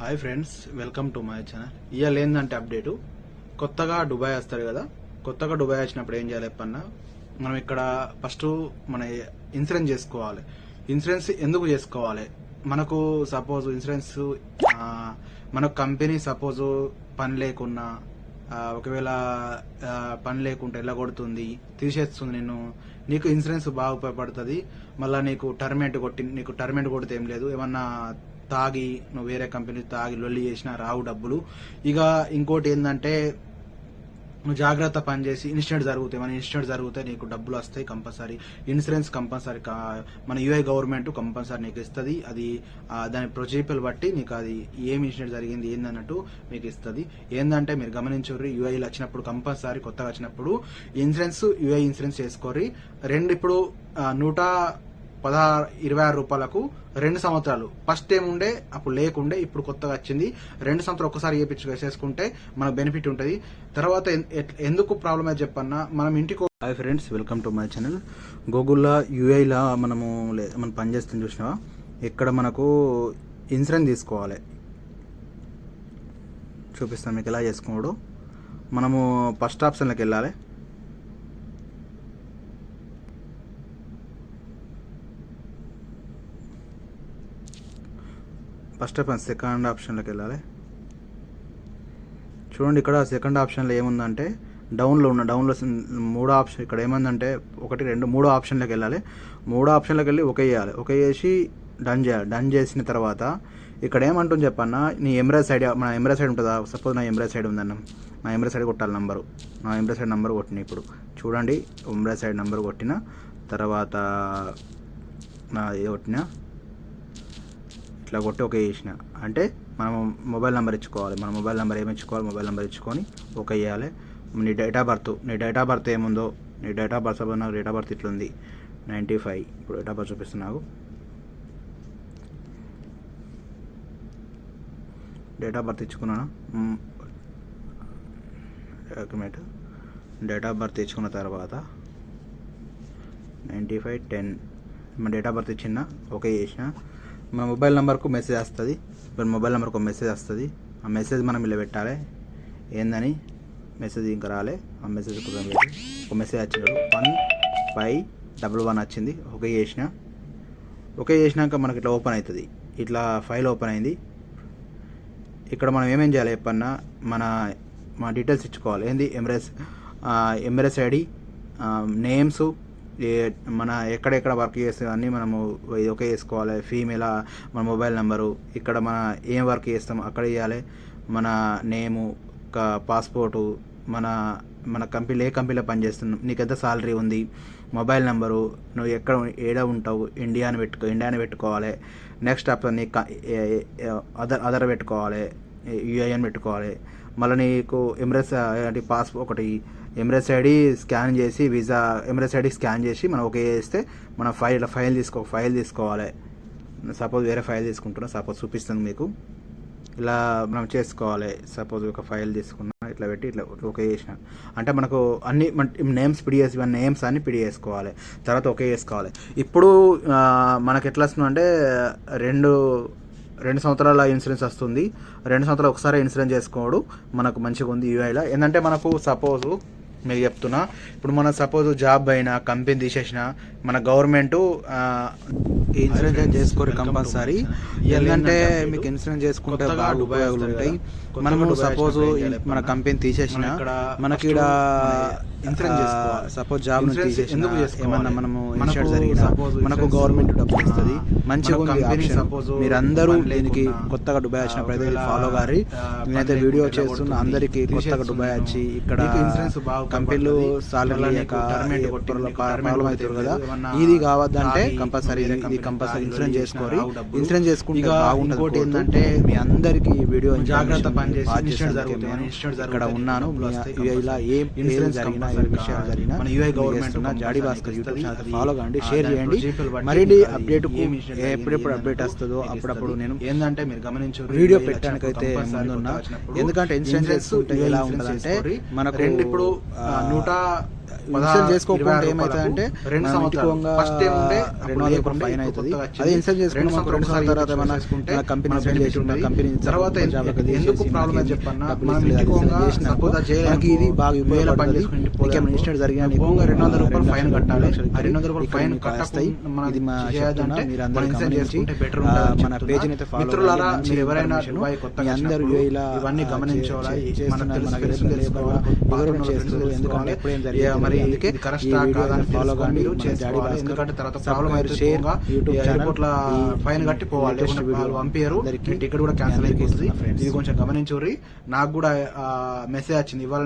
Hi friends welcome to my channel ఇవాళ ఏంటంటే update కొత్తగా దుబాయ్ వస్తారు కదా కొత్తగా దుబాయ్ వచ్చినప్పుడు ఏం చేయాలి చెప్పన్నా? మనం ఇక్కడ ఫస్ట్ మన ఇన్సూరెన్స్ చేసుకోవాలి. ఇన్సూరెన్స్ ఎందుకు చేసుకోవాలి? మనకు సపోజ్ ఇన్సూరెన్స్ మన కంపెనీ సపోజ్ పని లేకున్నా ఒకవేళ పని లేకుంటే ఎలా కొడుతుంది? తీసేస్తుంది నేను నీకు ఇన్సూరెన్స్ బాగా ఉపయోగపడుతుంది. మళ్ళీ నీకు టర్మేట్ కొట్టి నీకు టర్మేట్ కొడితే ఏం లేదు. ఏమన్నా తాగి నువ్వు వేరే కంపెనీ తాగి లొల్లి చేసినా రావు డబ్బులు. ఇక ఇంకోటి ఏంటంటే నువ్వు జాగ్రత్త పని చేసి ఇన్సిడెంట్ జరుగుతాయి మన ఇన్సిడెంట్ జరిగితే నీకు డబ్బులు వస్తాయి కంపల్సరీ. ఇన్సూరెన్స్ కంపల్సరీ కా- మన యూఐ గవర్నమెంట్ కంపల్సరీ నీకు ఇస్తుంది. అది దాని ప్రొసీజర్ బట్టి నీకు అది ఏం ఇన్సిడెంట్ జరిగింది ఏందన్నట్టు మీకు ఇస్తుంది. ఏంటంటే మీరు గమనించుర్రి యూఐలు వచ్చినప్పుడు కంపల్సరీ కొత్తగా వచ్చినప్పుడు ఇన్సూరెన్స్ యూఐ ఇన్సూరెన్స్ చేసుకోర్రి. రెండు ఇప్పుడు నూట పదహారు ఇరవై ఆరు రూపాయలకు రెండు సంవత్సరాలు. ఫస్ట్ ఏం ఉండే అప్పుడు లేకుండే ఇప్పుడు కొత్తగా వచ్చింది. రెండు సంవత్సరాలు ఒక్కసారి చేపించు చేసుకుంటే మనకు బెనిఫిట్ ఉంటుంది. తర్వాత ఎందుకు ప్రాబ్లం అయితే చెప్పన్నా మనం ఇంటికి hi friends welcome to my channel గూగుల్లో యూఐలా మనము లే- మనం పనిచేస్తుంది చూసినావా? ఇక్కడ మనకు ఇన్సూరెన్స్ తీసుకోవాలి. చూపిస్తాను మీకు ఎలా చేసుకోడు మనము ఫస్ట్ ఆప్షన్లోకి వెళ్ళాలి. ఫస్ట్ ఆఫ్ ఆల్ సెకండ్ ఆప్షన్లోకి వెళ్ళాలి. చూడండి ఇక్కడ సెకండ్ ఆప్షన్లో ఏముందంటే డౌన్లో ఉన్న డౌన్లో మూడో ఆప్షన్ ఇక్కడ ఏమందంటే ఒకటి రెండు మూడో ఆప్షన్లోకి వెళ్ళాలి. మూడో ఆప్షన్లోకి వెళ్ళి ఒకే వేయాలి ఒక చేసి డన్ చేయాలి. డన్ చేసిన తర్వాత ఇక్కడ ఏమంటుంది చెప్పన్న నీ ఎంబ్రాయిడ్ సైడ్ మన ఎంబ్రాయిడ్ సైడ్ ఉంటుందా? సపోజ్ నా ఎంబ్రాయిడ్ సైడ్ ఉందన్న నా ఎంబ్రాయిడ్ సైడ్ కొట్టాలి నంబరు. నా ఎంబ్రాయిడ్ సైడ్ నంబర్ కొట్టిన ఇప్పుడు. చూడండి ఎంబ్రాయిడ్ సైడ్ నంబర్ కొట్టిన తర్వాత నా ఏ కొట్టినా ఇట్లా కొట్టి ఓకే చేసిన. అంటే మనం మొబైల్ నెంబర్ ఇచ్చుకోవాలి. మన మొబైల్ నెంబర్ ఏమి ఇచ్చుకోవాలి? మొబైల్ నెంబర్ ఇచ్చుకొని ఓకే చేయాలి. నీ డేట్ ఆఫ్ బర్త్ నీ డేట్ ఆఫ్ బర్త్ ఏముందో? నీ డేట్ ఆఫ్ బర్త్ నాకు డేట్ ఆఫ్ బర్త్ ఇట్లుంది. Ninety five. ఇప్పుడు డేట్ ఆఫ్ బర్త్ చూపిస్తున్నావు డేట్ ఆఫ్ బర్త్ ఇచ్చుకున్నాను డాక్యుమెంట్ డేట్ ఆఫ్ బర్త్ ఇచ్చుకున్న తర్వాత నైంటీ ఫైవ్ టెన్. మన డేట్ ఆఫ్ బర్త్ ఇచ్చిన ఓకే చేసిన. మన మొబైల్ నెంబర్కు మెసేజ్ వస్తుంది. మన మొబైల్ నెంబర్కు ఒక మెసేజ్ వస్తుంది. ఆ మెసేజ్ మనం ఇలా పెట్టాలి ఏందని? మెసేజ్ ఇంకా రాలే. ఆ మెసేజ్ ఒక మెసేజ్ వచ్చినాడు వన్ ఫైవ్ డబుల్ వన్ వచ్చింది. ఓకే చేసిన. ఓకే చేసినాక మనకి ఇట్లా ఓపెన్ అవుతుంది. ఇట్లా ఫైల్ ఓపెన్ అయింది. ఇక్కడ మనం ఏమేం చేయాలి చెప్పన్నా? మన మా డీటెయిల్స్ ఇచ్చుకోవాలి. ఏంది? ఎంఎస్ ఎంబ్రెస్ ఐడి నేమ్స్ మన ఎక్కడెక్కడ వర్క్ చేస్తే అన్నీ మనము ఇది ఒకే చేసుకోవాలి. ఫీమేల్ మన మొబైల్ నెంబరు ఇక్కడ మన ఏం వర్క్ చేస్తాం అక్కడ ఇవ్వాలి మన నేము పాస్పోర్టు మన మన కంపెనీ ఏ కంపెనీలో పనిచేస్తున్నాం నీకు ఎంత సాలరీ ఉంది మొబైల్ నెంబరు నువ్వు ఎక్కడ ఏడ ఉంటావు ఇండియా అని పెట్టుకో ఇండియా అని పెట్టుకోవాలి. నెక్స్ట్ అప్పుడు నీ అదర్ అదర్ పెట్టుకోవాలి యూఐఎన్ పెట్టుకోవాలి. మళ్ళీ నీకు ఎమ్రెస్ అంటే పాస్ ఒకటి ఎమ్రెస్ ఐడి స్కాన్ చేసి వీసా ఎమ్రెస్ ఐడి స్కాన్ చేసి మనం ఓకే చేస్తే మన ఫైల్ ఫైల్ తీసుకో ఫైల్ తీసుకోవాలి. సపోజ్ వేరే ఫైల్ తీసుకుంటున్నా సపోజ్ చూపిస్తాను మీకు. ఇలా మనం చేసుకోవాలి. సపోజ్ ఒక ఫైల్ తీసుకున్నా ఇట్లా పెట్టి ఇట్లా ఓకే చేసిన. అంటే మనకు అన్ని నేమ్స్ పిడి చేసి నేమ్స్ అన్ని పిడి చేసుకోవాలి తర్వాత ఓకే చేసుకోవాలి ఇప్పుడు మనకు ఎట్లా వస్తుందంటే రెండు రెండు సంవత్సరాల ఇన్సూరెన్స్ వస్తుంది. రెండు సంవత్సరాలు ఒకసారి ఇన్సూరెన్స్ చేసుకోవడు మనకు మంచిగా ఉంది యూఐలో ఏంటంటే మనకు సపోజు మీకు చెప్తున్నా. ఇప్పుడు మన సపోజ్ జాబ్ అయినా కంపెనీ తీసేసిన మన గవర్నమెంట్ ఇన్సూరెన్స్ చేసుకోరు కంపల్సరీ ఏంటంటే మీకు ఇన్సూరెన్స్ చేసుకుంటే బాగా ఉపయోగాలు ఉంటాయి. మనము సపోజ్ మన కంపెనీ తీసేసిన మనకి ఇక్కడ ఇన్సూరెన్స్ సపోజ్ జాబ్ తీసేసిన ఏమన్నా మనము ఇన్సూరెన్స్ జరిగిన మనకు గవర్నమెంట్ డబ్బులు ఇస్తుంది మంచిగా ఉంది ఆప్షన్ మీరందరూ దీనికి కొత్తగా డుబాయ్ వచ్చినప్పుడు అయితే ఫాలో గారి. నేనైతే వీడియో చేస్తున్న అందరికీ కొత్తగా డుబాయ్ వచ్చి ఇక్కడ కంపెనీలు సాలరీ ప్రాబ్లం అవుతుంది కదా ఇది కావద్దంటే కంపల్సరీ ఇది కంపల్సరీ ఇన్సూరెన్స్ చేసుకోరి ఇన్సూరెన్స్ చేసుకుంటే బాగుంటుంది ఏంటంటే మీ అందరికీ ఈ వీడియో జాగ్రత్త ఇక్కడ ఉన్నాను ఇలా ఏం ఇన్సూరెన్స్ జరిగినా ఏ విషయాలు జరిగినా మన యూఐ గవర్నమెంట్ జాడీ భాస్కర్ యూట్యూబ్ ఛానల్ ఫాలో కాండి షేర్ చేయండి. మరిన్ని అప్డేట్ ఎప్పుడెప్పుడు అప్డేట్ వస్తుందో అప్పుడప్పుడు నేను ఏంటంటే మీరు గమనించు వీడియో పెట్టడానికైతే ముందున్నా. ఎందుకంటే ఇన్సూరెన్స్ ఎలా ఉంటుందంటే మనకు ఇప్పుడు ఆ, నూట ఇన్స్టాల్ చేసుకోకుండా ఏమైతుందంటే రెండు సంవత్సరాలు ఫస్ట్ టైం ఉండే రెండు వందల రూపాయలు ఫైన్ అవుతుంది అదే ఇన్స్టాల్ చేసుకుని మనకు రెండు సంవత్సరాల తర్వాత మన మన కంపెనీ సెండ్ చేసి ఉన్న కంపెనీ తర్వాత ఎందుకు ప్రాబ్లం మనకి చెప్పన్నా మనం ఇస్తలేదు, ఇంటికి అది పోగా చేసినాక సపోజ్ ఆ చేయలేము. మనకి ఇది బాగా ఇంటికి ఇంకేమైనా పోలేము. ఇన్స్టెంట్ జరిగినా పోగా రెండు వందల రూపాయలు ఫైన్ కట్టాలి రెండు వందల రూపాయలు ఫైన్ మనం ఇది మా చెప్తున్నా మీరు అందరూ గమనించి చేసుకుంటే మన. పేజీని అయితే ఫాలో మిత్రులారా మీరు ఎవరైనా. దుబాయ్ కొత్తగా అందరూ ఇవన్నీ గమనించాలా మనకి తెలుసు లేబర్ ఎవరు తెలుసుకోవాలి. ఎందుకంటే ఎప్పుడు జరిగేది మరి అందుకే కరెక్ట్ కాదని మన డాడీ చేసుకోవాలి ఎందుకంటే తర్వాత ప్రాబ్లం అయితే షేర్, ఎయిర్పోర్ట్ల ఫైన్ కట్టి పోవాలి. వాళ్ళు పంపారు. టికెట్ కూడా క్యాన్సిల్ అయిపోతుంది. ఇది కొంచెం గమనించుర్రి నాకు కూడా మెసేజ్ వచ్చింది. ఇవాళ